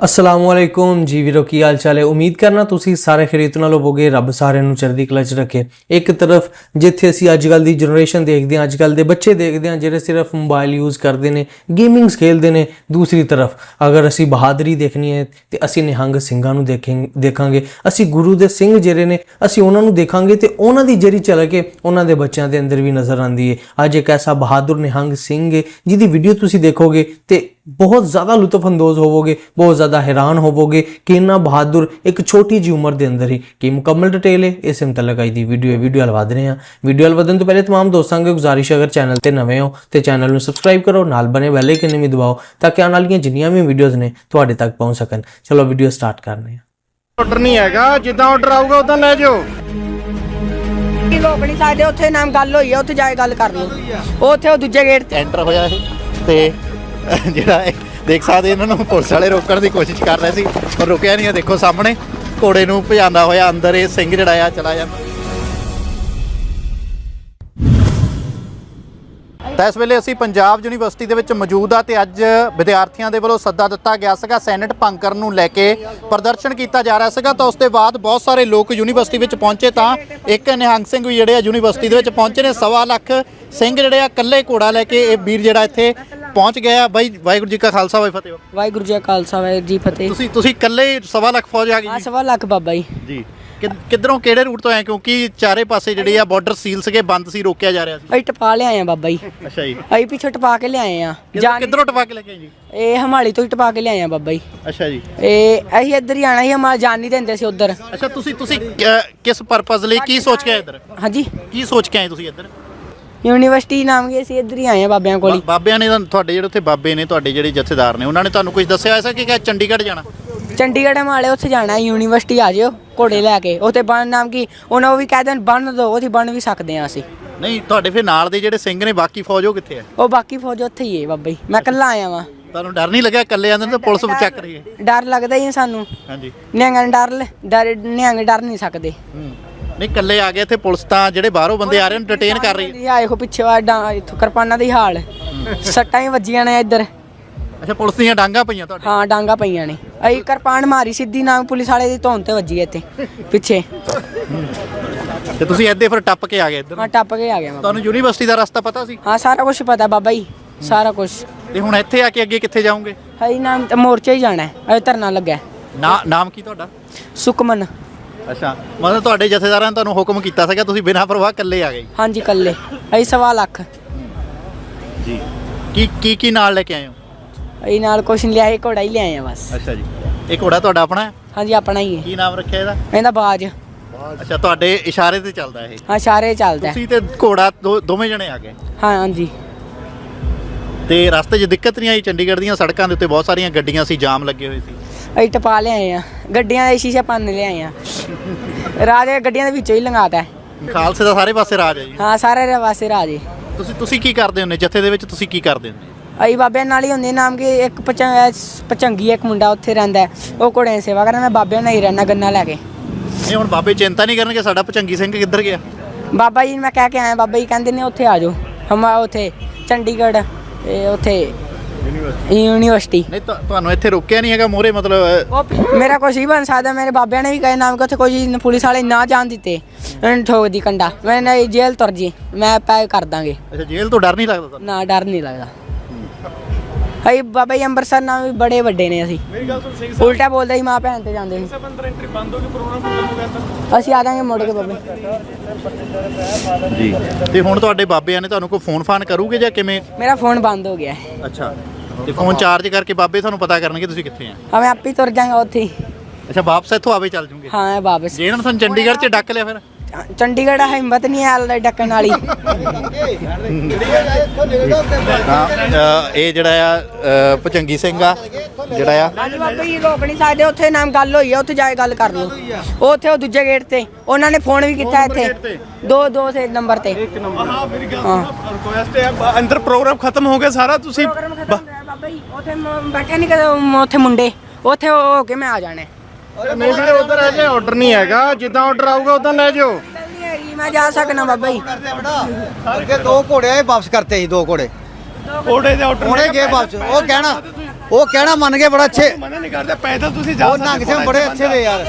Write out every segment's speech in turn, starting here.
ਅਸਲਾਮ ਵਾਲੇਕੁਮ ਜੀ ਵੀਰੋ, ਕੀ ਹਾਲ ਚਾਲ ਹੈ? ਉਮੀਦ ਕਰਨਾ ਤੁਸੀਂ ਸਾਰੇ ਖਰੀਤ ਨਾਲ ਹੋਵੋਗੇ, ਰੱਬ ਸਾਰਿਆਂ ਨੂੰ ਚੜ੍ਹਦੀ ਕਲਾ 'ਚ ਰੱਖੇ। ਇੱਕ ਤਰਫ ਜਿੱਥੇ ਅਸੀਂ ਅੱਜ ਕੱਲ ਦੀ ਜਨਰੇਸ਼ਨ ਦੇਖਦੇ ਹਾਂ ਅੱਜ ਕੱਲ ਦੇ ਬੱਚੇ ਦੇਖਦੇ ਹਾਂ, ਜਿਹੜੇ ਸਿਰਫ ਮੋਬਾਈਲ ਯੂਜ਼ ਕਰਦੇ ਨੇ ਗੇਮਿੰਗਸ ਖੇਲਦੇ ਨੇ। ਦੂਸਰੀ ਤਰਫ ਅਗਰ ਅਸੀਂ ਬਹਾਦਰੀ ਦੇਖਣੀ ਹੈ ਤੇ ਅਸੀਂ ਨਿਹੰਗ ਸਿੰਘਾਂ ਨੂੰ ਦੇਖਾਂਗੇ ਦੇਖਾਂਗੇ। ਅਸੀਂ ਗੁਰੂ ਦੇ ਸਿੰਘ ਜਿਹੜੇ ਨੇ, ਅਸੀਂ ਉਹਨਾਂ ਨੂੰ ਦੇਖਾਂਗੇ ਤੇ ਉਹਨਾਂ ਦੀ ਜਰੀ ਝਲਕ ਕੇ ਉਹਨਾਂ ਦੇ ਬੱਚਿਆਂ ਦੇ ਅੰਦਰ ਵੀ ਨਜ਼ਰ ਆਉਂਦੀ ਹੈ। ਅੱਜ ਇੱਕ ਐਸਾ ਬਹਾਦਰ ਨਿਹੰਗ ਸਿੰਘ ਹੈ, ਜਿਹਦੀ ਵੀਡੀਓ ਤੁਸੀਂ ਦੇਖੋਗੇ ਤੇ ਬਹੁਤ ਜ਼ਿਆਦਾ ਲੁਤਫ ਅੰਦੋਜ਼ ਹੋਵੋਗੇ ਬਹੁਤ ਜ਼ਿਆਦਾ ਹੈਰਾਨ ਹੋਵੋਗੇ ਕਿ ਇੰਨਾ ਬਹਾਦਰ ਇੱਕ ਛੋਟੀ ਜੀ ਉਮਰ ਦੇ ਅੰਦਰ ਹੀ ਕੀ ਮੁਕੰਮਲ ਡਿਟੇਲ ਹੈ ਇਸ ਮੁਤਲਕ ਅੱਜ ਦੀ ਵੀਡੀਓ ਹੈ ਵੀਡੀਓ ਹਲ ਵਧ ਰਹੇ ਹਾਂ ਵੀਡੀਓ ਹਲ ਵਧਣ ਤੋਂ ਪਹਿਲੇ तमाम ਦੋਸਤਾਂ ਨੂੰ ਗੁਜ਼ਾਰਿਸ਼ ਹੈ, ਅਗਰ ਚੈਨਲ ਤੇ ਨਵੇਂ ਹੋ ਤੇ ਚੈਨਲ ਨੂੰ ਸਬਸਕ੍ਰਾਈਬ ਕਰੋ ਨਾਲ ਬਨੇ ਬੈਲ ਆਈਕਨ ਵੀ ਦਬਾਓ ਤਾਂ ਕਿ ਆਉਣ ਵਾਲੀਆਂ ਜਿੰਨੀਆਂ ਵੀ ਵੀਡੀਓਜ਼ ਨੇ ਤੁਹਾਡੇ ਤੱਕ ਪਹੁੰਚ ਸਕਣ ਚਲੋ ਵੀਡੀਓ ਸਟਾਰਟ ਕਰਨੇ ਆ ਆਰਡਰ ਨਹੀਂ ਹੈਗਾ ਜਿੱਦਾਂ ਆਰਡਰ ਆਊਗਾ ਉਦਾਂ ਲੈ ਜਾਓ ਕੀ ਲੋਕ ਨਹੀਂ ਸਕਦੇ ਉੱਥੇ ਨਾਮ ਗੱਲ ਹੋਈ ਆ ਉੱਥੇ ਜਾ ਕੇ ਗੱਲ ਕਰ ਲਓ ਉਹ ਉੱਥੇ ਉਹ ਦੂਜੇ ਗੇਟ ਤੇ ਐਂਟਰ ਹੋਇਆ ਇਹ ਤੇ ਜਿਹੜਾ ਇਹ ਦੇਖ ਸਕਦੇ ਇਹਨਾਂ ਨੂੰ ਪੁਲਿਸ ਵਾਲੇ ਰੋਕਣ ਦੀ ਕੋਸ਼ਿਸ਼ ਕਰ ਰਹੇ ਸੀ, ਪਰ ਰੁਕਿਆ ਨਹੀਂ ਆ ਦੇਖੋ ਸਾਹਮਣੇ ਘੋੜੇ ਨੂੰ ਭਜਾਉਂਦਾ ਹੋਇਆ ਅੰਦਰ ਇਹ ਸਿੰਘ ਜਿਹੜਾ ਆ ਚਲਾ ਜਾਂਦਾ। ਤਾਂ ਇਸ ਵੇਲੇ ਅਸੀਂ ਪੰਜਾਬ ਯੂਨੀਵਰਸਿਟੀ ਦੇ ਵਿੱਚ ਮੌਜੂਦ ਆ ਤੇ ਅੱਜ ਵਿਦਿਆਰਥੀਆਂ ਦੇ ਵੱਲੋਂ ਸੱਦਾ ਦਿੱਤਾ ਗਿਆ ਸੀਗਾ ਸੈਨੇਟ ਭੰਗ ਨੂੰ ਲੈ ਕੇ ਪ੍ਰਦਰਸ਼ਨ ਕੀਤਾ ਜਾ ਰਿਹਾ ਸੀਗਾ। ਤਾਂ ਉਸ ਦੇ ਬਾਅਦ ਬਹੁਤ ਸਾਰੇ ਲੋਕ ਯੂਨੀਵਰਸਿਟੀ ਵਿੱਚ ਪਹੁੰਚੇ ਤਾਂ ਇੱਕ ਨਿਹੰਗ ਸਿੰਘ ਵੀ ਜਿਹੜੇ ਆ ਯੂਨੀਵਰਸਿਟੀ ਦੇ ਵਿੱਚ ਪਹੁੰਚੇ ਨੇ। ਸਵਾ ਲੱਖ ਸਿੰਘ ਜਿਹੜੇ ਆ ਇਕੱਲੇ ਘੋੜਾ ਲੈ ਕੇ ਇਹ ਵੀਰ ਜਿਹੜਾ ਇੱਥੇ ਪਹੁੰਚ ਗਿਆ ਬਾਈ ਵਾਹਿਗੁਰੂ ਜੀ ਕਾ ਖਾਲਸਾ ਵਾਹਿ ਫਤਿਹ। ਵਾਹਿਗੁਰੂ ਜੀ ਕਾ ਖਾਲਸਾ ਵਾਹਿਗੁਰੂ ਜੀ ਫਤਿਹ। ਤੁਸੀਂ ਤੁਸੀਂ ਇਕੱਲੇ ਸਵਾ ਲੱਖ ਫੌਜ ਆ ਗਈ ਆ ਜੀ ਸਵਾ ਲੱਖ ਬਾਬਾ ਜੀ। ਜੀ। ਕਿੱਧਰੋਂ ਕਿਹੜੇ ਰੂਟ ਤੋਂ ਆਏ? ਕਿਉਂਕਿ ਚਾਰੇ ਪਾਸੇ ਜਿਹੜੇ ਆ ਬਾਰਡਰ ਸੀਲ ਸੀਗੇ ਬੰਦ ਸੀ ਰੋਕਿਆ ਜਾ ਰਿਹਾ ਸੀ। ਅਸੀਂ ਟਪਾ ਲਿਆਏ ਆ ਬਾਬਾ ਜੀ। ਅੱਛਾ ਜੀ। ਅਸੀਂ ਪਿੱਛੇ ਟਪਾ ਕੇ ਲਿਆਏ ਆ। ਕਿੱਧਰੋਂ ਕਿੱਧਰੋਂ ਟਪਾ ਕੇ ਲੈ ਕੇ ਜੀ? ਇਹ ਹਮਾਲੀ ਤੋਂ ਹੀ ਟਪਾ ਕੇ ਲਿਆਏ ਆ ਬਾਬਾ ਜੀ। ਅੱਛਾ ਜੀ। ਇਹ ਅਸੀਂ ਇੱਧਰ ਹੀ ਆਣਾ ਸੀ ਹਮਾਰਾ ਜਾਣ ਨਹੀਂ ਦਿੰਦੇ ਸੀ ਉੱਧਰ। ਅੱਛਾ ਤੁਸੀਂ ਤੁਸੀਂ ਕਿਸ ਪਰਪਸ ਲਈ ਕੀ ਸੋਚ ਕੇ ਆਏ ਇੱਧਰ? ਹਾਂਜੀ। ਕੀ ਸੋਚ ਕੇ ਆਏ ਤੁਸੀਂ ਇੱਧਰ? ਯੂਨੀਵਰਸਿਟੀ ਨਾਮ ਗਏ ਸੀ ਇੱਧਰ ਹੀ ਆਏ ਆ ਬਾਬਿਆਂ ਕੋਲ ਹੀ। ਬਾਬਿਆਂ ਨੇ ਤਾਂ ਤੁਹਾਡੇ ਜਿਹੜੇ ਉੱਥੇ ਬਾਬੇ ਨੇ ਤੁਹਾਡੇ ਜਿਹੜੇ ਜਥੇਦਾਰ ਨੇ ਉਹਨਾਂ ਨੇ ਤੁਹਾਨੂੰ ਕੁਝ ਦੱਸਿਆ ਐਸਾ ਕਿ ਕਿ ਚੰਡੀਗੜ੍ਹ ਜਾਣਾ? ਚੰਡੀਗੜ੍ਹ ਹਮਾਲੇ ਉੱਥੇ ਜਾਣਾ ਯੂਨੀਵਰਸਿਟੀ ਆ ਜਿਓ ਘੋੜੇ ਲੈ ਕੇ। ਉੱਥੇ ਬਣ ਨਾਮ ਕੀ? ਉਹਨਾਂ ਉਹ ਵੀ ਕਹਿ ਦੇਣ ਬੰਨ ਦੋ ਉਹਦੀ ਬਣ ਵੀ ਸਕਦੇ ਆ ਅਸੀਂ। ਨਹੀਂ ਤੁਹਾਡੇ ਫਿਰ ਨਾਲ ਦੇ ਜਿਹੜੇ ਸਿੰਘ ਨੇ ਬਾਕੀ ਫੌਜ ਉਹ ਕਿੱਥੇ ਆ ਉਹ ਬਾਕੀ ਫੌਜ ਉੱਥੇ ਹੀ ਹੈ ਬਾਬਾ ਜੀ। ਮੈਂ ਇਕੱਲਾ ਆਇਆ ਵਾਂ। ਤੁਹਾਨੂੰ ਡਰ ਨਹੀਂ ਲੱਗਿਆ ਇਕੱਲੇ ਆਂਦੇ ਤਾਂ ਪੁਲਿਸ ਚੱਕ ਰਹੀ ਹੈ ਡਰ ਲੱਗਦਾ ਹੀ ਹੈ ਸਾਨੂੰ। ਹਾਂਜੀ। ਨਿਹੰਗ ਡਰ ਲੈ- ਡਰ ਨਿਹੰਗ ਡਰ ਨਹੀਂ ਸਕਦੇ। ਹੂੰ। ਨਹੀਂ ਇਕੱਲੇ ਆ ਗਏ ਇੱਥੇ ਪੁਲਿਸ ਤਾਂ ਜਿਹੜੇ ਬਾਹਰੋਂ ਬੰਦੇ ਆ ਰਹੇ ਨੇ ਡਿਟੇਨ ਕਰ ਰਹੀ ਹੈ। ਹੈ ਆਏ ਕੋ ਪਿੱਛੇ ਵਾ ਡਾਂ ਇੱਥੋਂ ਕਿਰਪਾਨਾਂ ਦੀ ਹਾਲ ਸੱਟਾਂ ਹੀ ਵੱਜੀਆਂ ਨੇ ਇੱਧਰ। ਅੱਛਾ ਪੁਲਿਸ ਦੀਆਂ ਡਾਂਗਾ ਪਈਆਂ ਤੁਹਾਡੇ? ਹਾਂ ਡਾਂਗਾ ਪਈਆਂ ਨੇ। ਅਸੀਂ ਕਿਰਪਾਨ ਮਾਰੀ ਸਿੱਧੀ ਨਾਮ ਪੁਲਿਸ ਵਾਲੇ ਦੀ ਧੌਣ ਤੇ ਵੱਜੀ ਇੱਥੇ ਪਿੱਛੇ। ਤੇ ਤੁਸੀਂ ਇੱਦੇ ਫਿਰ ਟੱਪ ਕੇ ਆ ਗਏ ਇੱਧਰ ਹਾਂ ਟੱਪ ਕੇ ਆ ਗਿਆ ਮੈਂ ਤੁਹਾਨੂੰ ਯੂਨੀਵਰਸਿਟੀ ਦਾ ਰਸਤਾ ਪਤਾ ਸੀ? ਹਾਂ ਸਾਰਾ ਕੁਝ ਪਤਾ ਬਾਬਾ ਜੀ ਸਾਰਾ ਕੁਝ ਤੇ ਹੁਣ ਇੱਥੇ ਆ ਕੇ ਅੱਗੇ ਕਿੱਥੇ ਜਾਓਗੇ? ਹਈ ਨਾਮ ਤੇ ਮੋਰਚੇ ਹੀ ਜਾਣਾ ਹੈ ਅਜੇ ਧਰਨਾ ਲੱਗਾ ਹੈ। ਨਾ ਨਾਮ ਕੀ ਤੁਹਾਡਾ? ਸੁਖਮਨ। ਅੱਛਾ ਮਤਲਬ ਤੁਹਾਡੇ ਜਥੇਦਾਰਾਂ ਨੇ ਤੁਹਾਨੂੰ ਹੁਕਮ ਕੀਤਾ ਸੀਗਾ ਤੁਸੀਂ ਬਿਨਾਂ ਪਰਵਾਹ ਇਕੱਲੇ ਆ ਗਏ? ਹਾਂਜੀ ਕੱਲੇ ਅਸੀਂ ਸਵਾ ਲੱਖ। ਜੀ। ਕੀ ਕੀ ਕੀ ਨਾਲ ਲੈ ਕੇ ਆਏ ਹੋ? ਅਸੀਂ ਨਾਲ ਕੁਛ ਨਹੀਂ ਲਿਆ ਇਹ ਘੋੜਾ ਹੀ ਲਿਆਏ ਆ ਬਸ। ਅੱਛਾ ਜੀ। ਇਹ ਘੋੜਾ ਤੁਹਾਡਾ ਆਪਣਾ ਹੈ? ਹਾਂਜੀ ਆਪਣਾ ਹੀ ਹੈ। ਕੀ ਨਾਮ ਰੱਖਿਆ ਇਹਦਾ? ਇਹਦਾ ਬਾਜ। ਅੱਛਾ ਤੁਹਾਡੇ ਇਸ਼ਾਰੇ ਤੇ ਚੱਲਦਾ ਇਹ? ਹਾਂ ਸਾਰੇ ਚੱਲਦਾ। ਹੈ। ਤੁਸੀਂ ਤੇ ਘੋੜਾ ਦੋ- ਦੋਵੇਂ ਜਣੇ ਆ ਗਏ? ਹਾਂ ਹਾਂਜੀ। ਤੇ ਰਸਤੇ 'ਚ ਦਿੱਕਤ ਨਹੀਂ ਆਈ? ਚੰਡੀਗੜ੍ਹ ਦੀਆਂ ਸੜਕਾਂ ਦੇ ਉੱਤੇ ਬਹੁਤ ਸਾਰੀਆਂ ਗੱਡੀਆਂ ਸੀ ਜਾਮ ਲੱਗੇ ਹੋਏ ਸੀ। ਅਸੀਂ ਟਪਾ ਲਿਆਏ ਆ। ਗੱਡੀਆਂ ਦੇ ਸ਼ੀਸ਼ੇ ਪੰਨ ਲਿਆਏ ਆ। ਰਾਜ ਗੱਡੀਆਂ ਦੇ ਵਿੱਚੋਂ ਹੀ ਲੰਗਾਤਾ। ਖਾਲਸੇ ਦਾ ਸਾਰੇ ਪਾਸੇ ਰਾਜ ਹੈ ਜੀ। ਹਾਂ ਸਾਰੇ ਦੇ ਵਾਸਤੇ ਰਾਜੇ ਤੁਸੀਂ ਤੁਸੀਂ ਕੀ ਕਰਦੇ ਹੁੰਦੇ? ਜਥੇ ਦੇ ਵਿੱਚ ਤੁਸੀਂ ਕੀ ਕਰਦੇ ਹੁੰਦੇ? ਅਸੀਂ ਬਾਬਿਆਂ ਨਾਲ ਹੀ ਹੁੰਦੇ ਨਾਮ ਕਿ ਇੱਕ ਪਚੰ- ਪਚੰਗੀ ਇੱਕ ਮੁੰਡਾ ਉੱਥੇ ਰਹਿੰਦਾ ਹੈ। ਉਹ ਘੋੜਿਆਂ ਦੀ ਸੇਵਾ ਕਰਦਾ ਮੈਂ ਬਾਬਿਆਂ ਨਾਲ ਹੀ ਰਹਿਣਾ ਗੰਨਾ ਲੈ ਕੇ। ਇਹ ਹੁਣ ਬਾਬੇ ਚਿੰਤਾ ਨਹੀਂ ਕਰਨਗੇ ਸਾਡਾ ਭਚੰਗੀ ਸਿੰਘ ਕਿੱਧਰ ਗਿਆ? ਬਾਬਾ ਜੀ ਨੂੰ ਮੈਂ ਕਹਿ ਕੇ ਆਇਆ ਬਾਬਾ ਜੀ ਕਹਿੰਦੇ ਨੇ ਉੱਥੇ ਆ ਜਾਓ। ਹਮਾ ਉੱਥੇ ਚੰਡੀਗੜ੍ਹ ਇਹ ਉੱਥੇ ਯੂਨੀਵਰਸਿਟੀ ਨਹੀਂ ਤੁਹਾ- ਤੁਹਾਨੂੰ ਇੱਥੇ ਰੋਕਿਆ ਨਹੀਂ ਹੈਗਾ ਮੋਰੇ ਮਤਲਬ ਉਹ ਮੇਰਾ ਕੁਛ ਹੀ ਬਣ ਸਕਦਾ ਮੇਰੇ ਬਾਬਿਆਂ ਨੇ ਵੀ ਕਹੇ ਨਾਮ ਕਿ ਉੱਥੇ ਕੋਈ ਪੁਲਿਸ ਵਾਲੇ ਨਾ ਜਾਣ ਦਿੱਤੇ। ਇਹਨਾਂ ਠੋਕ ਦੀ ਕੰਡਾ। ਮੈਂ ਨਹੀਂ ਜੇਲ੍ਹ ਤੁਰ ਜੀ। ਮੈਂ ਪੈ ਕਰ ਦਾਂਗੇ। ਅੱਛਾ ਜੇਲ੍ਹ ਤੋਂ ਡਰ ਨਹੀਂ ਲੱਗਦਾ ਤੁਹਾਨੂੰ? ਨਾ ਡਰ ਨਹੀਂ ਲੱਗਦਾ। ਅਸੀਂ ਬਾਬਾ ਜੀ ਅੰਮ੍ਰਿਤਸਰ ਨਾਲ ਵੀ ਬੜੇ ਵੱਡੇ ਨੇ ਅਸੀਂ। ਉਲਟਾ ਬੋਲਦਾ ਹੀ ਮਾਂ ਭੈਣ ਤੇ ਜਾਂਦੇ ਸੀ। ਅਸੀਂ ਆ ਜਾਾਂਗੇ ਮੁੜ ਕੇ ਬਾਬੇ। ਜੀ। ਤੇ ਹੁਣ ਤੁਹਾਡੇ ਬਾਬਿਆਂ ਨੇ ਤੁਹਾਨੂੰ ਕੋਈ ਫੋਨ ਫਾਨ ਕਰੂਗੇ ਜਾਂ ਕਿਵੇਂ? ਮੇਰਾ ਫੋਨ ਬੰਦ ਹੋ ਗਿਆ। ਹੈ ਅੱਛਾ। ਤੇ ਫੋਨ ਚਾਰਜ ਕਰਕੇ ਬਾਬੇ ਤੁਹਾਨੂੰ ਪਤਾ ਕਰਨਗੇ ਤੁਸੀਂ ਕਿੱਥੇ ਆ। ਹਾਂ ਮੈਂ ਆਪੇ ਹੀ ਤੁਰ ਜਾਾਂਗਾ ਉੱਥੇ ਹੀ। ਅੱਛਾ ਵਾਪਸ ਇੱਥੋਂ ਆਵੇ ਚੱਲ ਜੂਗੇ। ਹਾਂ ਵਾਪਸ। ਜੇ ਇਹਨਾਂ ਨੇ ਤੁਹਾਨੂੰ ਚੰਡੀਗੜ੍ਹ 'ਚ ਡੱਕ ਲਿਆ ਫਿਰ? ਚ- ਚੰਡੀਗੜ੍ਹ ਹਿੰਮਤ ਨਹੀਂ ਹੈ ਡੱਕਣ ਵਾਲੀ। ਇਹ ਜਿਹੜਾ ਆ ਭੁਜੰਗੀ ਸਿੰਘ ਆ ਜਿਹੜਾ ਆ। ਹਾਂਜੀ ਬਾਬਾ ਜੀ ਲੋਕ ਨਹੀਂ ਸਕਦੇ ਉੱਥੇ ਨਾਮ ਗੱਲ ਹੋਈ ਆ ਉੱਥੇ ਜਾ ਕੇ ਗੱਲ ਕਰ ਲਓ। ਉਹ ਉੱਥੇ ਉਹ ਦੂਜੇ ਗੇਟ ਤੇ। ਉਹਨਾਂ ਨੇ ਫੋਨ ਵੀ ਕੀਤਾ ਇੱਥੇ। ਦੋ ਦੋ ਸੇ ਨੰਬਰ ਤੇ। ਹਾਂ। ਰਿਕੁਐਸਟ ਹੈ ਅੰਦਰ ਪ੍ਰੋਗਰਾਮ ਖਤਮ ਹੋ ਗਿਆ ਸਾਰਾ ਤੁਸੀਂ ਪ੍ਰੋਗਰਾਮ ਖਤਮ ਜੀ ਉੱਥੇ ਮ- ਬੈਠੇ ਨਹੀਂ ਕਦੇ ਉੱਥੇ ਮੁੰਡੇ। ਉੱਥੇ ਉਹ ਹੋ ਕੇ ਮੈਂ ਆ ਜਾਣਾ। ਨਹੀਂ ਵੀਰੇ ਉਧਰ ਹੈ ਜੇ ਆਰਡਰ ਨਹੀਂ ਹੈਗਾ। ਜਿੱਦਾਂ ਆਰਡਰ ਆਊਗਾ ਉਦਾਂ ਲੈ ਜਾਓ ਨਹੀਂ ਹੈਗੀ ਮੈਂ ਜਾ ਸਕਣਾ ਬਾਬਾ ਜੀ। ਕਰਕੇ ਦੋ ਘੋੜੇ ਆਏ ਵਾਪਸ ਕਰਤੇ ਸੀ ਦੋ ਘੋੜੇ। ਕੋੜੇ ਦੇ ਆਰਡਰ ਉਹਨੇ ਗਏ ਵਾਪਸ। ਉਹ ਕਹਿਣਾ ਉਹ ਕਹਿਣਾ ਮੰਨ ਕੇ ਬੜਾ ਅੱਛੇ। ਮਨਾ ਨਹੀਂ ਕਰਦੇ ਪੈਦਲ ਤੁਸੀਂ ਜਾ ਉਹ ਨੰਗ ਸਿੰਘ ਬੜੇ ਅੱਛੇ ਵੇ ਯਾਰ।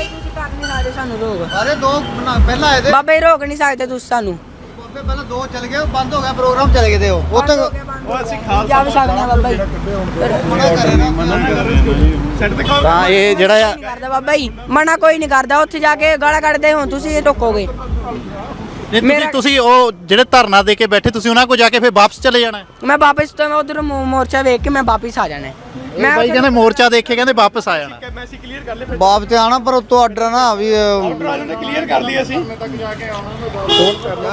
ਸਾਨੂੰ ਰੋਕ। ਅਰੇ ਦੋ ਨਾ- ਪਹਿਲਾਂ ਆਏ ਤੇ ਬਾਬਾ ਜੀ ਰੋਕ ਨਹੀਂ ਸਕਦੇ ਤੁਸੀਂ ਸਾਨੂੰ। ਉੱਥੇ ਪਹਿਲਾਂ ਦੋ ਚੱਲ ਗਏ ਉਹ ਬੰਦ ਹੋ ਗਿਆ ਪ੍ਰੋਗਰਾਮ ਚੱਲ ਗਏ ਤੇ ਉਹ। ਉੱਥੇ ਉਹ ਅਸੀਂ ਖਾਲ ਜਾ ਵੀ ਸਕਦੇ ਆ ਬਾਬਾ ਜੀ। ਸੈੱਟ ਤੇ ਖਾਲ ਤਾਂ ਇਹ ਜਿਹੜਾ ਆ ਨਹੀਂ ਕਰਦਾ ਬਾਬਾ ਜੀ। ਮਨਾ ਕੋਈ ਨਹੀਂ ਕਰਦਾ ਉੱਥੇ ਜਾ ਕੇ ਗਾਲਾਂ ਕੱਢਦੇ ਹੋ ਤੁਸੀਂ ਰੋਕੋਗੇ ਨਹੀਂ ਤੁਸੀਂ ਤੁਸੀਂ ਉਹ ਜਿਹੜੇ ਧਰਨਾ ਦੇ ਕੇ ਬੈਠੇ ਤੁਸੀਂ ਉਹਨਾਂ ਕੋਲ ਜਾ ਕੇ ਫਿਰ ਵਾਪਸ ਚਲੇ ਜਾਣਾ ਹੈ। ਮੈਂ ਵਾਪਸ ਤੋਂ ਉਧਰ ਮੋਰਚਾ ਵੇਖ ਕੇ ਮੈਂ ਵਾਪਸ ਆ ਜਾਣਾ ਹੈ। ਇਹ ਬਾਈ ਕਹਿੰਦੇ ਮੋਰਚਾ ਦੇਖ ਕੇ ਕਹਿੰਦੇ ਵਾਪਸ ਆ ਜਾਣਾ। ਮੈਂ ਅਸੀਂ ਕਲੀਅਰ ਕਰ ਲਏ ਫਿਰ। ਬਾਪ ਤੇ ਆਣਾ ਪਰ ਉਤੋਂ ਆਰਡਰ ਨਾ ਵੀ ਅਹ, ਆਰਡਰ ਆ ਜਾਂਦੇ ਕਲੀਅਰ ਕਰ ਲਈ ਅਸੀਂ।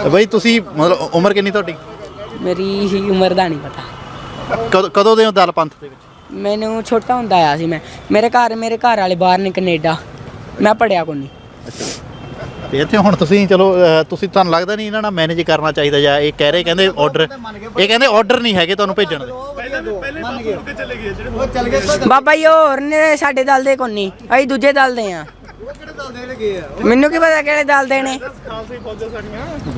ਤੇ ਬਾਈ ਤੁਸੀਂ ਮਤਲਬ ਉਮਰ ਕਿੰਨੀ ਤੁਹਾਡੀ? ਮੇਰੀ ਹੀ ਉਮਰ ਦਾ ਨਹੀਂ ਪਤਾ। ਕਦ- ਕਦੋਂ ਦੇ ਹੋ ਦਲ ਪੰਥ ਦੇ ਵਿੱਚ? ਮੈਨੂੰ ਛੋਟਾ ਹੁੰਦਾ ਆਇਆ ਸੀ ਮੈਂ। ਮੇਰੇ ਘਰ ਮੇਰੇ ਘਰ ਵਾਲੇ ਬਾਹਰ ਨੇ ਕੈਨੇਡਾ। ਮੈਂ ਪੜਿਆ ਕੋਈ ਨਹੀਂ। ਤੇ ਇੱਥੇ ਹੁਣ ਤੁਸੀਂ ਚਲੋ ਅਹ, ਤੁਸੀਂ ਤੁਹਾਨੂੰ ਲੱਗਦਾ ਨਹੀਂ ਇਹਨਾਂ ਨਾਲ ਮੈਨੇਜ ਕਰਨਾ ਚਾਹੀਦਾ ਜਾਂ ਇਹ ਕਹਿ ਰਹੇ ਕਹਿੰਦੇ ਆਰਡਰ ਇਹ ਕਹਿੰਦੇ ਆਰਡਰ ਨਹੀਂ ਹੈਗੇ ਤੁਹਾਨੂੰ ਭੇਜਣ ਦੇ। ਪਹਿਲੇ ਪਹਿਲੇ ਪਾਸਪੋਰਟ ਤੇ ਚਲੇ ਗਏ ਜਿਹੜੇ ਉਹ ਚੱਲ ਗਏ। ਤਾਂ ਬਾਬਾ ਜੀ ਹੋਰ ਨੇ ਸਾਡੇ ਦਲ ਦੇ ਕੋਈ ਨਹੀਂ। ਅਸੀਂ ਦੂਜੇ ਦਲ ਦੇ ਆ। ਕਿਹੜੇ ਦਲ ਦੇ ਗਏ ਆ? ਮੈਨੂੰ ਕੀ ਪਤਾ ਕਿਹੜੇ ਦਲ ਦੇ ਨੇ। ਖਾਲਸੇ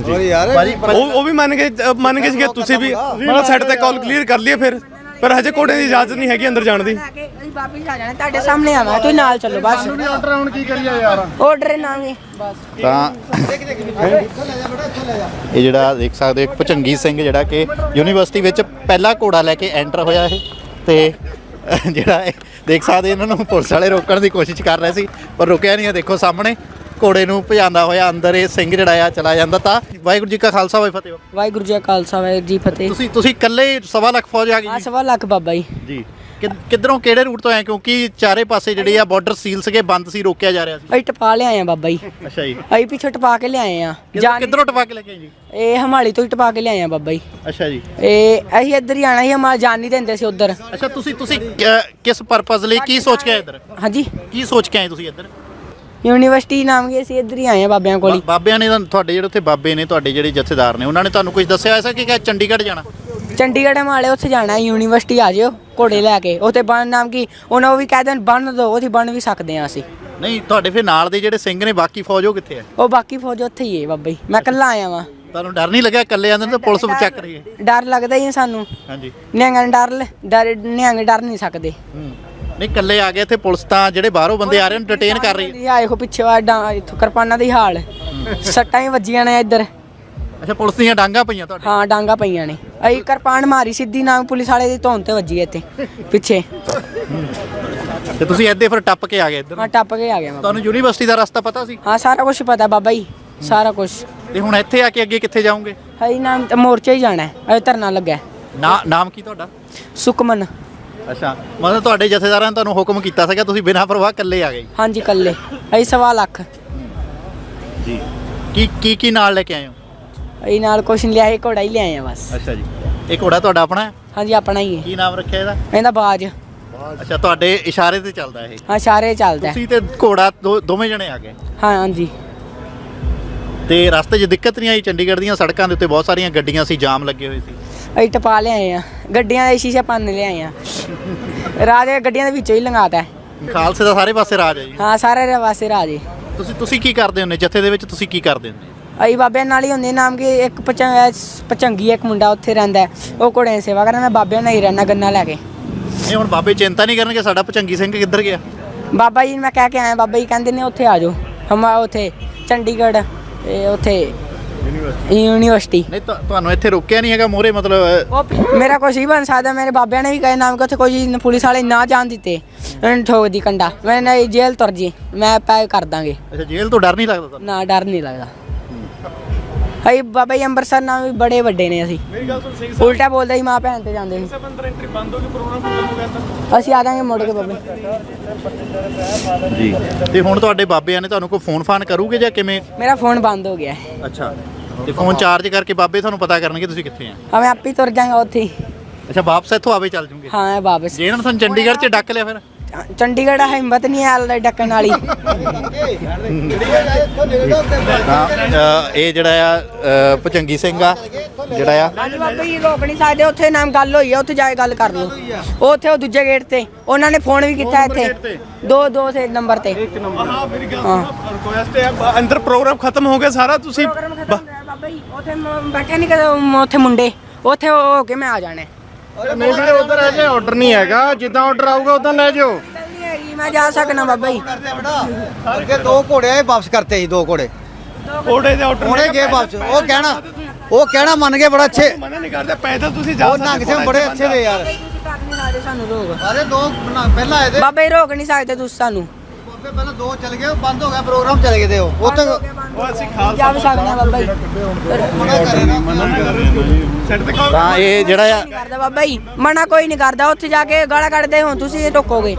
ਹੋਰ ਯਾਰ ਉਹ ਉਹ ਵੀ ਮੰਨ ਗਏ ਅ, ਮੰਨ ਗਏ ਸੀਗੇ ਤੁਸੀਂ ਵੀ ਮੈਂ ਸਾਡੇ ਤੇ ਕਾਲ ਕਲੀਅਰ ਕਰ ਲਈਏ ਫਿਰ। ਪਰ ਹਜੇ ਕੋੜੇ ਦੀ ਇਜਾਜ਼ਤ ਨਹੀਂ ਹੈਗੀ ਅੰਦਰ ਜਾਣ ਦੀ। ਅਸੀਂ ਵਾਪਸ ਆ ਜਾਣਾ ਤੁਹਾਡੇ ਸਾਹਮਣੇ ਆਵਾਂ ਤੁਸੀਂ ਨਾਲ ਚੱਲੋ ਬਸ। ਆਰਡਰ ਹੁਣ ਕੀ ਕਰੀਏ ਯਾਰ? ਆਰਡਰ ਨਾਂਗੇ ਬਸ ਤਾਂ ਇਹ ਜਿਹੜਾ ਦੇਖ ਸਕਦੇ ਹੋ ਇੱਕ ਭਚੰਗੀ ਸਿੰਘ ਜਿਹੜਾ ਕਿ ਯੂਨੀਵਰਸਿਟੀ ਵਿੱਚ ਪਹਿਲਾ ਘੋੜਾ ਲੈ ਕੇ ਐਂਟਰ ਹੋਇਆ ਇਹ। ਤੇ ਜਿਹੜਾ ਇਹ ਦੇਖ ਸਕਦੇ ਇਹਨਾਂ ਨੂੰ ਪੁਲਿਸ ਵਾਲੇ ਰੋਕਣ ਦੀ ਕੋਸ਼ਿਸ਼ ਕਰ ਰਹੇ ਸੀ ਪਰ ਰੁਕਿਆ ਨਹੀਂ ਇਹ ਦੇਖੋ ਸਾਹਮਣੇ। ਘੋੜੇ ਨੂੰ ਭਜਾਉਂਦਾ ਹੋਇਆ ਅੰਦਰ ਇਹ ਸਿੰਘ ਜਿਹੜਾ ਆ ਚਲਾ ਜਾਂਦਾ ਤਾਂ। ਵਾਹਿਗੁਰੂ ਜੀ ਕਾ ਖਾਲਸਾ ਵਾਹਿ ਫਤਿਹ। ਵਾਹਿਗੁਰੂ ਜੀ ਕਾ ਖਾਲਸਾ ਵਾਹਿਗੁਰੂ ਜੀ ਫਤਿਹ। ਤੁਸੀਂ ਤੁਸੀਂ ਇਕੱਲੇ ਸਵਾ ਲੱਖ ਫੌਜ ਆ ਗਈ ਆ ਜੀ? ਸਵਾ ਲੱਖ ਬਾਬਾ ਜੀ। ਜੀ। ਕਿ- ਕਿੱਧਰੋਂ ਕਿਹੜੇ ਰੂਟ ਤੋਂ ਆਏ? ਕਿਉਂਕਿ ਚਾਰੇ ਪਾਸੇ ਜਿਹੜੇ ਆ ਬਾਰਡਰ ਸੀਲ ਸੀਗੇ ਬੰਦ ਸੀ ਰੋਕਿਆ ਜਾ ਰਿਹਾ ਸੀ। ਅਸੀਂ ਟਪਾ ਲਿਆਏ ਆ ਬਾਬਾ ਜੀ। ਅੱਛਾ ਜੀ। ਅਸੀਂ ਪਿੱਛੇ ਟਪਾ ਕੇ ਲਿਆਏ ਆ। ਕਿੱਧਰੋਂ ਕਿੱਧਰੋਂ ਟਪਾ ਕੇ ਲੈ ਕੇ ਆਏ ਜੀ? ਇਹ ਹਮਾਲੀ ਤੋਂ ਹੀ ਟਪਾ ਕੇ ਲਿਆਏ ਆ ਬਾਬਾ ਜੀ। ਅੱਛਾ ਜੀ। ਇਹ ਅਸੀਂ ਇੱਧਰ ਹੀ ਆਣਾ ਸੀ ਹਮਾਰਾ ਜਾਣ ਨਹੀਂ ਦਿੰਦੇ ਸੀ ਉੱਧਰ। ਅੱਛਾ ਤੁਸੀਂ ਤੁਸੀਂ ਕ- ਕਿਸ ਪਰਪਸ ਲਈ ਕੀ ਸੋਚ ਕੇ ਆਏ ਇੱਧਰ? ਹਾਂਜੀ। ਕੀ ਸੋਚ ਕੇ ਆਏ ਤੁਸੀਂ ਇੱਧਰ? ਯੂਨੀਵਰਸਿਟੀ ਨਾਮ ਗਏ ਸੀ ਇੱਧਰ ਹੀ ਆਏ ਆ ਬਾਬਿਆਂ ਕੋਲ ਹੀ। ਬਾਬਿਆਂ ਨੇ ਤਾਂ ਤੁਹਾਡੇ ਜਿਹੜੇ ਉੱਥੇ ਬਾਬੇ ਨੇ ਤੁਹਾਡੇ ਜਿਹੜੇ ਜਥੇਦਾਰ ਨੇ ਉਹਨਾਂ ਨੇ ਤੁਹਾਨੂੰ ਕੁਝ ਦੱਸਿਆ ਐਸਾ ਕਿ ਕਿ ਚੰਡੀਗੜ੍ਹ ਜਾਣਾ? ਚੰਡੀਗੜ੍ਹ ਮਾਲੇ ਉੱਥੇ ਜਾਣਾ ਯੂਨੀਵਰਸਿਟੀ ਆ ਜਿਓ ਘੋੜੇ ਲੈ ਕੇ। ਉੱਥੇ ਬਣ ਨਾਮ ਕੀ? ਉਹਨਾਂ ਉਹ ਵੀ ਕਹਿ ਦੇਣ ਬੰਨ ਦੋ ਉੱਥੇ ਬਣ ਵੀ ਸਕਦੇ ਆ ਅਸੀਂ। ਨਹੀਂ ਤੁਹਾਡੇ ਫਿਰ ਨਾਲ ਦੇ ਜਿਹੜੇ ਸਿੰਘ ਨੇ ਬਾਕੀ ਫੌਜ ਉਹ ਕਿੱਥੇ ਹੈ? ਉਹ ਬਾਕੀ ਫੌਜ ਉੱਥੇ ਹੀ ਹੈ ਬਾਬਾ ਜੀ। ਮੈਂ ਇਕੱਲਾ ਆਇਆ ਵਾਂ। ਤੁਹਾਨੂੰ ਡਰ ਨਹੀਂ ਲੱਗਿਆ ਇਕੱਲੇ ਆਂਦੇ ਤਾਂ ਪੁਲਿਸ ਚੱਕ ਰਹੀ ਹੈ ਡਰ ਲੱਗਦਾ ਹੀ ਹੈ ਸਾਨੂੰ। ਹਾਂਜੀ। ਨਿਹੰਗਾਂ ਡਰ ਲ- ਡਰ ਨਿਹੰਗ ਡਰ ਨਹੀਂ ਸਕਦੇ। ਹੂੰ। ਨਹੀਂ ਇਕੱਲੇ ਆ ਗਏ ਇੱਥੇ ਪੁਲਿਸ ਤਾਂ ਜਿਹੜੇ ਬਾਹਰੋਂ ਬੰਦੇ ਆ ਰਹੇ ਨੇ ਡਿਟੇਨ ਕਰ ਰਹੀ ਹੈ। ਇਹ ਆਏ ਹੋ ਪਿੱਛੇ ਵਾ ਡਾਂ ਇੱਥੋਂ ਕਿਰਪਾਨਾਂ ਦੀ ਹਾਲ। ਸੱਟਾਂ ਹੀ ਵੱਜੀਆਂ ਨੇ ਇੱਧਰ। ਅੱਛਾ ਪੁਲਿਸ ਦੀਆਂ ਡਾਂਗਾ ਪਈਆਂ ਤੁਹਾਡੇ? ਹਾਂ ਡਾਂਗਾ ਪਈਆਂ ਨੇ। ਅਸੀਂ ਕਿਰਪਾਨ ਮਾਰੀ ਸਿੱਧੀ ਨਾਮ ਪੁਲਿਸ ਵਾਲੇ ਦੀ ਧੌਣ ਤੇ ਵੱਜੀ ਇੱਥੇ ਪਿੱਛੇ। ਤੇ ਤੁਸੀਂ ਇੱਦੇ ਫਿਰ ਟੱਪ ਕੇ ਆ ਗਏ ਇੱਧਰ? ਹਾਂ ਟੱਪ ਕੇ ਆ ਗਿਆ ਮੈਂ ਤੁਹਾਨੂੰ ਯੂਨੀਵਰਸਿਟੀ ਦਾ ਰਸਤਾ ਪਤਾ ਸੀ? ਹਾਂ ਸਾਰਾ ਕੁਝ ਪਤਾ ਬਾਬਾ ਜੀ ਸਾਰਾ ਕੁਝ ਤੇ ਹੁਣ ਇੱਥੇ ਆ ਕੇ ਅੱਗੇ ਕਿੱਥੇ ਜਾਓਗੇ? ਹਈ ਨਾਮ ਤੇ ਮੋਰਚੇ ਹੀ ਜਾਣਾ ਹੈ ਅਜੇ ਧਰਨਾ ਲੱਗਾ ਹੈ। ਨਾ ਨਾਮ ਕੀ ਤੁਹਾਡਾ? ਸੁਖਮਨ। ਅੱਛਾ ਮਤਲਬ ਤੁਹਾਡੇ ਜਥੇਦਾਰਾਂ ਨੇ ਤੁਹਾਨੂੰ ਹੁਕਮ ਕੀਤਾ ਸੀਗਾ ਤੁਸੀਂ ਬਿਨਾਂ ਪਰਵਾਹ ਇਕੱਲੇ ਆ ਗਏ? ਹਾਂਜੀ ਕੱਲੇ ਅਸੀਂ ਸਵਾ ਲੱਖ। ਜੀ। ਕੀ ਕੀ ਕੀ ਨਾਲ ਲੈ ਕੇ ਆਏ ਹੋ? ਅਸੀਂ ਨਾਲ ਕੁਛ ਨਹੀਂ ਲਿਆ ਇਹ ਘੋੜਾ ਹੀ ਲਿਆਏ ਆ ਬਸ। ਅੱਛਾ ਜੀ। ਇਹ ਘੋੜਾ ਤੁਹਾਡਾ ਆਪਣਾ ਹੈ? ਹਾਂਜੀ ਆਪਣਾ ਹੀ ਹੈ। ਕੀ ਨਾਮ ਰੱਖਿਆ ਇਹਦਾ? ਇਹਦਾ ਬਾਜ। ਅੱਛਾ ਤੁਹਾਡੇ ਇਸ਼ਾਰੇ ਤੇ ਚੱਲਦਾ ਇਹ? ਹਾਂ ਸਾਰੇ ਚੱਲਦਾ ਹੈ। ਤੁਸੀਂ ਤੇ ਘੋੜਾ ਦੋ- ਦੋਵੇਂ ਜਣੇ ਆ ਗਏ? ਹਾਂ ਹਾਂਜੀ। ਤੇ ਰਸਤੇ 'ਚ ਦਿੱਕਤ ਨਹੀਂ ਆਈ? ਚੰਡੀਗੜ੍ਹ ਦੀਆਂ ਸੜਕਾਂ ਦੇ ਉੱਤੇ ਬਹੁਤ ਸਾਰੀਆਂ ਗੱਡੀਆਂ ਸੀ ਜਾਮ ਲੱਗੇ ਹੋਏ ਸੀ। ਅਸੀਂ ਟਪਾ ਲਿਆਏ ਆ। ਗੱਡੀਆਂ ਦੇ ਸ਼ੀਸ਼ੇ ਪੰਨ ਲਿਆਏ ਆ। ਰਾਜ ਗੱਡੀਆਂ ਦੇ ਵਿੱਚੋਂ ਹੀ ਲੰਗਾਤਾ। ਖਾਲਸੇ ਦਾ ਸਾਰੇ ਪਾਸੇ ਰਾਜ ਹੈ ਜੀ। ਹਾਂ ਸਾਰੇ ਵਾਸਤੇ ਰਾਜੇ ਤੁਸੀਂ ਤੁਸੀਂ ਕੀ ਕਰਦੇ ਹੁੰਦੇ? ਜਥੇ ਦੇ ਵਿੱਚ ਤੁਸੀਂ ਕੀ ਕਰਦੇ ਹੁੰਦੇ? ਅਸੀਂ ਬਾਬਿਆਂ ਨਾਲ ਹੀ ਹੁੰਦੇ ਨਾਮ ਕਿ ਇੱਕ ਪਚੰ- ਪਚੰਗੀ ਇੱਕ ਮੁੰਡਾ ਉੱਥੇ ਰਹਿੰਦਾ ਹੈ। ਉਹ ਘੋੜਿਆਂ ਦੀ ਸੇਵਾ ਕਰਦਾ ਮੈਂ ਬਾਬਿਆਂ ਨਾਲ ਹੀ ਰਹਿਣਾ ਗੰਨਾ ਲੈ ਕੇ। ਇਹ ਹੁਣ ਬਾਬੇ ਚਿੰਤਾ ਨਹੀਂ ਕਰਨਗੇ ਸਾਡਾ ਭਚੰਗੀ ਸਿੰਘ ਕਿੱਧਰ ਗਿਆ? ਬਾਬਾ ਜੀ ਨੂੰ ਮੈਂ ਕਹਿ ਕੇ ਆਇਆ ਬਾਬਾ ਜੀ ਕਹਿੰਦੇ ਨੇ ਉੱਥੇ ਆ ਜਾਓ। ਹਮਾ ਉੱਥੇ ਚੰਡੀਗੜ੍ਹ ਇਹ ਉੱਥੇ ਯੂਨੀਵਰਸਿਟੀ ਨਹੀਂ ਤੁਹਾ- ਤੁਹਾਨੂੰ ਇੱਥੇ ਰੋਕਿਆ ਨਹੀਂ ਹੈਗਾ ਮੋਰੇ ਮਤਲਬ ਉਹ ਮੇਰਾ ਕੁਛ ਹੀ ਬਣ ਸਕਦਾ ਮੇਰੇ ਬਾਬਿਆਂ ਨੇ ਵੀ ਕਹੇ ਨਾਮ ਕਿ ਉੱਥੇ ਕੋਈ ਪੁਲਿਸ ਵਾਲੇ ਨਾ ਜਾਣ ਦਿੱਤੇ। ਉਹਨਾਂ ਠੋਕ ਦੀ ਕੰਡਾ। ਮੈਂ ਨਹੀਂ ਜੇਲ੍ਹ ਤੁਰ ਜੀ। ਮੈਂ ਪੈ ਕਰ ਦਾਂਗੇ। ਅੱਛਾ ਜੇਲ੍ਹ ਤੋਂ ਡਰ ਨਹੀਂ ਲੱਗਦਾ ਤੁਹਾਨੂੰ? ਨਾ ਡਰ ਨਹੀਂ ਲੱਗਦਾ। ਅਸੀਂ ਬਾਬਾ ਜੀ ਅੰਮ੍ਰਿਤਸਰ ਨਾਲ ਵੀ ਬੜੇ ਵੱਡੇ ਨੇ ਅਸੀਂ। ਮੇਰੀ ਗੱਲ ਸੁਣ ਸਿੰਘ ਉਲਟਾ ਬੋਲਦਾ ਸੀ ਮਾਂ ਭੈਣ ਤੇ ਜਾਂਦੇ ਸੀ। ਸਾਹਿਬ ਅੰਦਰ ਐਂਟਰੀ ਬੰਦ ਹੋ ਗਈ ਪ੍ਰੋਗਰਾਮ ਖਤਮ ਹੋ ਗਿਆ ਤਾਂ। ਅਸੀਂ ਆ ਜਾਾਂਗੇ ਮੁੜ ਕੇ ਬਾਬੇ। ਜੀ। ਤੇ ਹੁਣ ਤੁਹਾਡੇ ਬਾਬਿਆਂ ਨੇ ਤੁਹਾਨੂੰ ਕੋਈ ਫੋਨ ਫਾਨ ਕਰੂਗੇ ਜਾਂ ਕਿਵੇਂ? ਮੇਰਾ ਫੋਨ ਬੰਦ ਹੋ ਗਿਆ। ਹੈ ਅੱਛਾ। ਤੇ ਫੋਨ ਚਾਰਜ ਕਰਕੇ ਬਾਬੇ ਤੁਹਾਨੂੰ ਪਤਾ ਕਰਨਗੇ ਤੁਸੀਂ ਕਿੱਥੇ ਆ। ਹਾਂ ਮੈਂ ਆਪੇ ਹੀ ਤੁਰ ਜਾਾਂਗਾ ਉੱਥੇ ਹੀ। ਅੱਛਾ ਵਾਪਸ ਇੱਥੋਂ ਆਵੇ ਚੱਲ ਜੂਗੇ। ਹਾਂ ਮੈਂ ਵਾਪਸ। ਜੇ ਇਹਨਾਂ ਨੇ ਤੁਹਾਨੂੰ ਚੰਡੀਗੜ੍ਹ 'ਚ ਡੱਕ ਲਿਆ ਫਿਰ? ਚ- ਚੰਡੀਗੜ੍ਹ ਹਿੰਮਤ ਨਹੀਂ ਆਲ ਡੱਕਣ ਵਾਲੀ। ਤਾਂ ਇਹ ਜਿਹੜਾ ਆ ਭੁਜੰਗੀ ਸਿੰਘ ਆ ਜਿਹੜਾ ਆ। ਹਾਂਜੀ ਬਾਬਾ ਜੀ ਰੋਕ ਨਹੀਂ ਸਕਦੇ ਉੱਥੇ ਨਾਮ ਗੱਲ ਹੋਈ ਆ ਉੱਥੇ ਜਾ ਕੇ ਗੱਲ ਕਰ ਲਓ। ਉਹ ਉੱਥੇ ਉਹ ਦੂਜੇ ਗੇਟ ਤੇ। ਉਹਨਾਂ ਨੇ ਫੋਨ ਵੀ ਕੀਤਾ ਇੱਥੇ। ਦੋ ਦੋ ਸੇ ਨੰਬਰ ਤੇ। ਹਾਂ। ਰਿਕੁਐਸਟ ਹੈ ਅੰਦਰ ਪ੍ਰੋਗਰਾਮ ਖਤਮ ਹੋ ਗਿਆ ਸਾਰਾ ਤੁਸੀਂ ਪ੍ਰੋਗਰਾਮ ਖਤਮ ਜੀ ਉੱਥੇ ਮ- ਬੈਠੇ ਨਹੀਂ ਕਦੇ ਉੱਥੇ ਮੁੰਡੇ ਉੱਥੇ ਹੋ ਕੇ ਮੈਂ ਆ ਜਾਣਾ। ਨਹੀਂ ਵੀਰੇ ਉਧਰ ਅਜੇ ਆਰਡਰ ਨਹੀਂ ਹੈਗਾ। ਜਿੱਦਾਂ ਆਰਡਰ ਆਊਗਾ ਉਦਾਂ ਲੈ ਜਾਓ ਨਹੀਂ ਹੈਗੀ ਮੈਂ ਜਾ ਸਕਣਾ ਬਾਬਾ ਜੀ। ਕਰਦੇ ਬੜਾ ਅੱਗੇ ਦੋ ਘੋੜੇ ਆਏ ਵਾਪਸ ਕਰਤੇ ਸੀ ਦੋ ਘੋੜੇ। ਕੋੜੇ ਦੇ ਆਰਡਰ ਹੁਣੇ ਗਏ ਵਾਪਸ। ਉਹ ਕਹਿਣਾ ਉਹ ਕਹਿਣਾ ਮੰਨ ਗਏ ਬੜਾ ਅੱਛੇ ਮਨਾ ਨਹੀਂ ਕਰਦੇ। ਪੈਦਲ ਤੁਸੀਂ ਜਾ ਉਹ ਨੰਗ ਸੇ ਬੜੇ ਅੱਛੇ ਦੇ ਯਾਰ। ਕਰਨੀ ਸਾਡੇ ਸਾਨੂੰ ਰੋਕ। ਅਰੇ ਦੋ ਨਾ- ਪਹਿਲਾਂ ਆਏ ਤੇ ਬਾਬਾ ਜੀ ਰੋਕ ਨਹੀਂ ਸਕਦੇ ਤੁਸੀਂ ਸਾਨੂੰ। ਬਾਬੇ ਪਹਿਲਾਂ ਦੋ ਚਲ ਗਏ ਉਹ ਬੰਦ ਹੋ ਗਿਆ ਪ੍ਰੋਗਰਾਮ ਚਲੇ ਗਏ ਤੇ ਉਹ। ਉੱਥੇ ਉਹ ਅਸੀਂ ਖਾਲ ਜਾ ਵੀ ਸਕਦੇ ਹਾਂ ਬਾਬਾ ਜੀ। ਮਨਾ ਕਰੇ ਨਾ। ਸੈੱਟ ਤੇ ਕਾਲ ਤਾਂ ਇਹ ਜਿਹੜਾ ਆ ਨਹੀਂ ਕਰਦਾ ਬਾਬਾ ਜੀ ਮਨਾ ਕੋਈ ਨਹੀਂ ਕਰਦਾ ਉੱਥੇ ਜਾ ਕੇ ਗਾਲਾਂ ਕੱਢਦੇ ਹੋ ਤੁਸੀਂ ਰੋਕੋਗੇ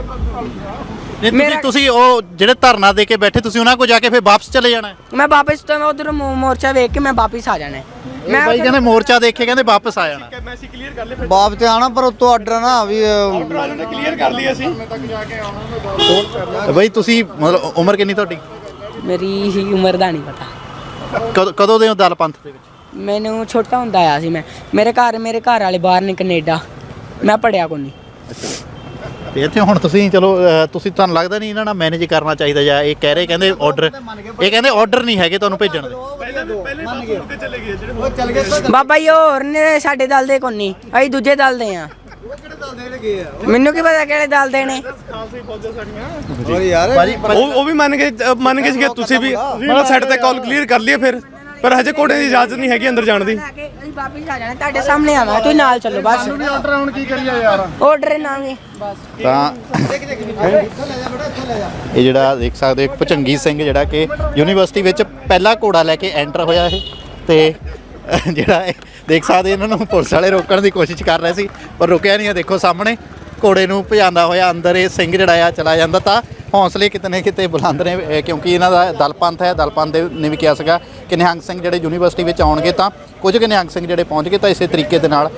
ਨਹੀਂ ਤੁਸੀਂ ਤੁਸੀਂ ਉਹ ਜਿਹੜੇ ਧਰਨਾ ਦੇ ਕੇ ਬੈਠੇ ਤੁਸੀਂ ਉਹਨਾਂ ਕੋਲ ਜਾ ਕੇ ਫਿਰ ਵਾਪਸ ਚਲੇ ਜਾਣਾ? ਮੈਂ ਵਾਪਸ ਤੋਂ ਮੈਂ ਉਧਰ ਮੋਰਚਾ ਵੇਖ ਕੇ ਮੈਂ ਵਾਪਸ ਆ ਜਾਣਾ ਮੈਂ ਬਾਈ ਕਹਿੰਦੇ ਮੋਰਚਾ ਦੇਖ ਕੇ ਕਹਿੰਦੇ ਵਾਪਸ ਆ ਜਾਣਾ। ਮੈਸੇਜ ਕਲੀਅਰ ਕਰ ਲੈ ਫਿਰ। ਬਾਪ ਤੇ ਆਣਾ ਪਰ ਉਤੋਂ ਆਰਡਰ ਨਾ ਵੀ ਅਹ, ਆਰਡਰ ਆ ਜਾਂਦੇ ਕਲੀਅਰ ਕਰ ਲਈ ਅਸੀਂ। ਤੇ ਬਾਈ ਤੁਸੀਂ ਮਤਲਬ ਉਮਰ ਕਿੰਨੀ ਤੁਹਾਡੀ? ਮੇਰੀ ਹੀ ਉਮਰ ਦਾ ਨਹੀਂ ਪਤਾ। ਕਦੋਂ- ਕਦੋਂ ਦੇ ਹੋ ਦਲ ਪੰਥ ਦੇ ਵਿੱਚ? ਮੈਨੂੰ ਛੋਟਾ ਹੁੰਦਾ ਆਇਆ ਸੀ ਮੈਂ। ਮੇਰੇ ਘਰ ਮੇਰੇ ਘਰ ਵਾਲੇ ਬਾਹਰ ਨੇ ਕੈਨੇਡਾ। ਮੈਂ ਪੜਿਆ ਕੋਈ ਨਹੀਂ। ਤੇ ਇੱਥੇ ਹੁਣ ਤੁਸੀਂ ਚਲੋ ਅਹ, ਤੁਸੀਂ ਤੁਹਾਨੂੰ ਲੱਗਦਾ ਨਹੀਂ ਇਹਨਾਂ ਨਾਲ ਮੈਨੇਜ ਕਰਨਾ ਚਾਹੀਦਾ ਜਾਂ ਇਹ ਕਹਿ ਰਹੇ ਕਹਿੰਦੇ ਆਰਡਰ ਇਹ ਕਹਿੰਦੇ ਆਰਡਰ ਨਹੀਂ ਹੈਗੇ ਤੁਹਾਨੂੰ ਭੇਜਣ ਦੇ। ਪਹਿਲੇ ਪਹਿਲੇ ਪਾਸਪੋਰਟ ਤੇ ਚਲੇ ਗਏ ਜਿਹੜੇ ਉਹ ਚਲ ਗਏ ਤਾਂ ਬਾਬਾ ਜੀ ਹੋਰ ਨੇ ਸਾਡੇ ਦਲ ਦੇ ਕੋਈ ਨਹੀਂ ਅਸੀਂ ਦੂਜੇ ਦਲ ਦੇ ਆ। ਉਹ ਕਿਹੜੇ ਦਲ ਦੇ ਗਏ ਆ? ਮੈਨੂੰ ਕੀ ਪਤਾ ਕਿਹੜੇ ਦਲ ਦੇ ਨੇ। ਹੋਰ ਯਾਰ। ਭਾਜੀ ਉਹ ਉਹ ਵੀ ਮੰਨ ਗਏ ਅ, ਮੰਨ ਗਏ ਸੀਗੇ ਤੁਸੀਂ ਵੀ ਮਤਲਬ ਸਾਡੇ ਤੇ ਕਾਲ ਕਲੀਅਰ ਕਰ ਲਈਏ ਫਿਰ। ਪਰ ਹਜੇ ਕੋੜੇ ਦੀ ਇਜਾਜ਼ਤ ਨਹੀਂ ਹੈਗੀ ਅੰਦਰ ਜਾਣ ਦੀ। ਲੈ ਕੇ ਅਸੀਂ ਵਾਪਸ ਆ ਜਾਣਾ ਤੁਹਾਡੇ ਸਾਹਮਣੇ ਆਵਾਂ ਤੁਸੀਂ ਨਾਲ ਚੱਲੋ ਬਸ। ਆਰਡਰ ਹੁਣ ਕੀ ਕਰੀਏ ਯਾਰ? ਆਰਡਰ ਨਾਂਗੇ ਬਸ ਤਾਂ ਇਹ ਜਿਹੜਾ ਦੇਖ ਸਕਦੇ ਹੋ ਇੱਕ ਭਚੰਗੀ ਸਿੰਘ ਜਿਹੜਾ ਕਿ ਯੂਨੀਵਰਸਿਟੀ ਵਿੱਚ ਪਹਿਲਾ ਘੋੜਾ ਲੈ ਕੇ ਐਂਟਰ ਹੋਇਆ ਇਹ। ਤੇ ਜਿਹੜਾ ਇਹ ਦੇਖ ਸਕਦੇ ਇਹਨਾਂ ਨੂੰ ਪੁਲਿਸ ਵਾਲੇ ਰੋਕਣ ਦੀ ਕੋਸ਼ਿਸ਼ ਕਰ ਰਹੇ ਸੀ ਪਰ ਰੁਕਿਆ ਨਹੀਂ ਆ ਦੇਖੋ ਸਾਹਮਣੇ ਘੋੜੇ ਨੂੰ ਭਜਾਉਂਦਾ ਹੋਇਆ ਅੰਦਰ ਇਹ ਸਿੰਘ ਜਿਹੜਾ ਆ ਚਲਾ ਜਾਂਦਾ ਤਾਂ ਹੌਸਲੇ ਕਿਤੇ ਨਾ ਕਿਤੇ ਬੁਲੰਦ ਨੇ ਕਿਉਂਕਿ ਇਹਨਾਂ ਦਾ ਦਲਪੰਥ ਹੈ, ਦਲਪੰਥ ਦੇ ਨੇ ਵੀ ਕਿਹਾ ਸੀਗਾ ਕਿ ਨਿਹੰਗ ਸਿੰਘ ਜਿਹੜੇ ਯੂਨੀਵਰਸਿਟੀ ਵਿੱਚ ਆਉਣਗੇ ਤਾਂ ਕੁਝ ਕੁ ਨਿਹੰਗ ਸਿੰਘ ਜਿਹੜੇ ਪਹੁੰਚ ਗਏ ਤਾਂ ਇਸੇ ਤਰੀਕੇ ਦੇ ਨਾਲ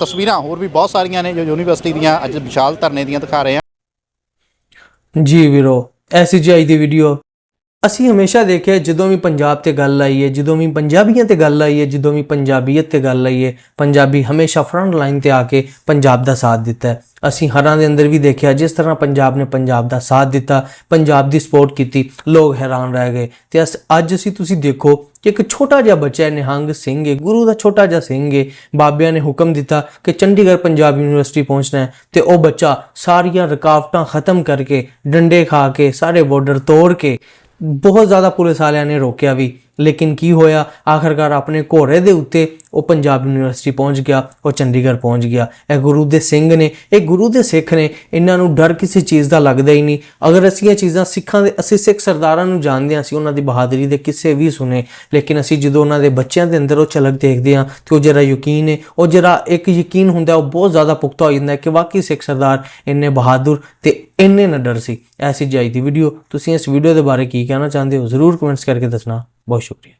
ਤਸਵੀਰਾਂ ਹੋਰ ਵੀ ਬਹੁਤ ਸਾਰੀਆਂ ਨੇ ਜੋ ਯੂਨੀਵਰਸਿਟੀ ਦੀਆਂ ਅੱਜ ਵਿਸ਼ਾਲ ਧਰਨੇ ਦੀਆਂ ਦਿਖਾ ਰਹੇ ਹਾਂ ਜੀ ਵੀਰੋ ਐਸੀ ਜੀ ਅੱਜ ਦੀ ਵੀਡੀਓ ਅਸੀਂ ਹਮੇਸ਼ਾ ਦੇਖਿਆ ਜਦੋਂ ਵੀ ਪੰਜਾਬ ਤੇ ਗੱਲ ਆਈ ਹੈ, ਜਦੋਂ ਵੀ ਪੰਜਾਬੀਆਂ ਤੇ ਗੱਲ ਆਈ ਹੈ, ਜਦੋਂ ਵੀ ਪੰਜਾਬੀਅਤ ਤੇ ਗੱਲ ਆਈ ਹੈ, ਪੰਜਾਬੀ ਹਮੇਸ਼ਾ ਫਰੰਟ ਲਾਈਨ ਤੇ ਆ ਕੇ ਪੰਜਾਬ ਦਾ ਸਾਥ ਦਿੱਤਾ ਹੈ। ਅਸੀਂ ਹਰਾਂ ਦੇ ਅੰਦਰ ਵੀ ਦੇਖਿਆ, ਜਿਸ ਤਰ੍ਹਾਂ ਪੰਜਾਬ ਨੇ ਪੰਜਾਬ ਦਾ ਸਾਥ ਦਿੱਤਾ, ਪੰਜਾਬ ਦੀ ਸਪੋਰਟ ਕੀਤੀ, ਲੋਕ ਹੈਰਾਨ ਰਹਿ ਗਏ। ਤੇ ਅਸ- ਅੱਜ ਅਸੀਂ ਤੁਸੀਂ ਦੇਖੋ ਕਿ ਇੱਕ ਛੋਟਾ ਜਿਹਾ ਬੱਚਾ ਨਿਹੰਗ ਸਿੰਘ ਹੈ, ਗੁਰੂ ਦਾ ਛੋਟਾ ਜਿਹਾ ਸਿੰਘ ਹੈ। ਬਾਬਿਆਂ ਨੇ ਹੁਕਮ ਦਿੱਤਾ ਕਿ ਚੰਡੀਗੜ੍ਹ ਪੰਜਾਬ ਯੂਨੀਵਰਸਿਟੀ ਪਹੁੰਚਣਾ ਹੈ ਤੇ ਉਹ ਬੱਚਾ ਸਾਰੀਆਂ ਰੁਕਾਵਟਾਂ ਖਤਮ ਕਰਕੇ ਡੰਡੇ ਖਾ ਕੇ, ਸਾਰੇ ਬਾਰਡਰ ਤੋੜ ਕੇ ਬਹੁਤ ਜ਼ਿਆਦਾ ਪੁਲਿਸ ਵਾਲਿਆਂ ਨੇ ਰੋਕਿਆ ਵੀ ਲੇਕਿਨ ਕੀ ਹੋਇਆ? ਆਖਰਕਾਰ ਆਪਣੇ ਘੋੜੇ ਦੇ ਉੱਤੇ ਉਹ ਪੰਜਾਬ ਯੂਨੀਵਰਸਿਟੀ ਪਹੁੰਚ ਗਿਆ, ਉਹ ਚੰਡੀਗੜ੍ਹ ਪਹੁੰਚ ਗਿਆ। ਇਹ ਗੁਰੂ ਦੇ ਸਿੰਘ ਨੇ, ਇਹ ਗੁਰੂ ਦੇ ਸਿੱਖ ਨੇ ਇਹਨਾਂ ਨੂੰ ਡਰ ਕਿਸੇ ਚੀਜ਼ ਦਾ ਲੱਗਦਾ ਹੀ ਨਹੀਂ। ਅਗਰ ਅਸੀਂ ਇਹ ਚੀਜ਼ਾਂ ਸਿੱਖਾਂ ਦੇ, ਅਸੀਂ ਸਿੱਖ ਸਰਦਾਰਾਂ ਨੂੰ ਜਾਣਦੇ ਹਾਂ, ਅਸੀਂ ਉਹਨਾਂ ਦੀ ਬਹਾਦਰੀ ਦੇ ਕਿਸੇ ਵੀ ਸੁਨੇ ਲੇਕਿਨ ਅਸੀਂ ਜਦੋਂ ਉਹਨਾਂ ਦੇ ਬੱਚਿਆਂ ਦੇ ਅੰਦਰ ਉਹ ਝਲਕ ਦੇਖਦੇ ਹਾਂ ਤੇ ਉਹ ਜਿਹੜਾ ਯਕੀਨ ਹੈ, ਉਹ ਜਿਹੜਾ ਇੱਕ ਯਕੀਨ ਹੁੰਦਾ ਉਹ ਬਹੁਤ ਜ਼ਿਆਦਾ ਪੁਖਤਾ ਹੋ ਜਾਂਦਾ ਹੈ ਕਿ ਵਾਕਈ ਸਿੱਖ ਸਰਦਾਰ ਇੰਨੇ ਬਹਾਦਰ ਤੇ ਇੰਨੇ ਨਾ ਡਰ ਸੀ ਐਸੀ ਜਾਈ ਦੀ ਵੀਡੀਓ ਤੁਸੀਂ ਇਸ ਵੀਡੀਓ ਦੇ ਬਾਰੇ ਕੀ ਕਹਿਣਾ ਚਾਹੁੰਦੇ ਹੋ? ਜ਼ਰੂਰ ਕਮੈਂਟਸ ਕਰਕੇ ਦੱਸਣਾ। ਬਹੁਤ ਸ਼ੁਕਰੀਆ।